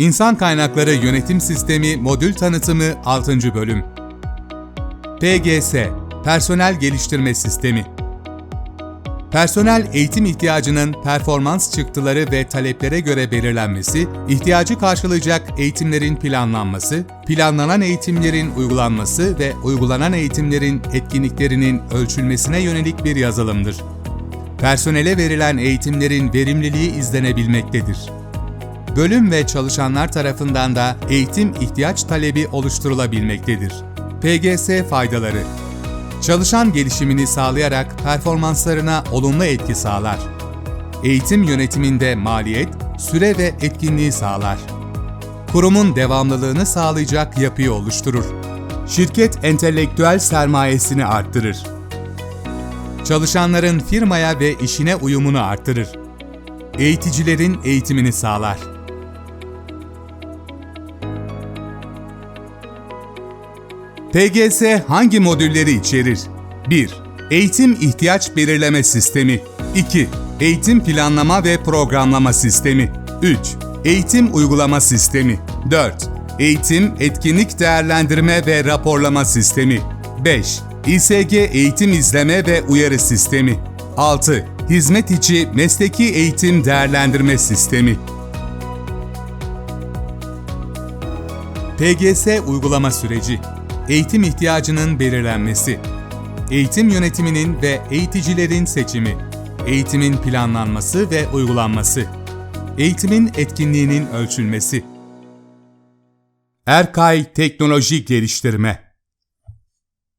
İnsan Kaynakları Yönetim Sistemi Modül Tanıtımı 6. Bölüm PGS Personel Geliştirme Sistemi Personel eğitim ihtiyacının performans çıktıları ve taleplere göre belirlenmesi, ihtiyacı karşılayacak eğitimlerin planlanması, planlanan eğitimlerin uygulanması ve uygulanan eğitimlerin etkinliklerinin ölçülmesine yönelik bir yazılımdır. Personele verilen eğitimlerin verimliliği izlenebilmektedir. Bölüm ve çalışanlar tarafından da eğitim ihtiyaç talebi oluşturulabilmektedir. PGS faydaları Çalışan gelişimini sağlayarak performanslarına olumlu etki sağlar. Eğitim yönetiminde maliyet, süre ve etkinliği sağlar. Kurumun devamlılığını sağlayacak yapıyı oluşturur. Şirket entelektüel sermayesini arttırır. Çalışanların firmaya ve işine uyumunu arttırır. Eğiticilerin eğitimini sağlar. PGS hangi modülleri içerir? 1. Eğitim ihtiyaç belirleme sistemi 2. Eğitim planlama ve programlama sistemi 3. Eğitim uygulama sistemi 4. Eğitim etkinlik değerlendirme ve raporlama sistemi 5. İSG eğitim izleme ve uyarı sistemi 6. Hizmet içi mesleki eğitim değerlendirme sistemi PGS uygulama süreci Eğitim ihtiyacının belirlenmesi, eğitim yönetiminin ve eğiticilerin seçimi, eğitimin planlanması ve uygulanması, eğitimin etkinliğinin ölçülmesi. Erkay Teknoloji Geliştirme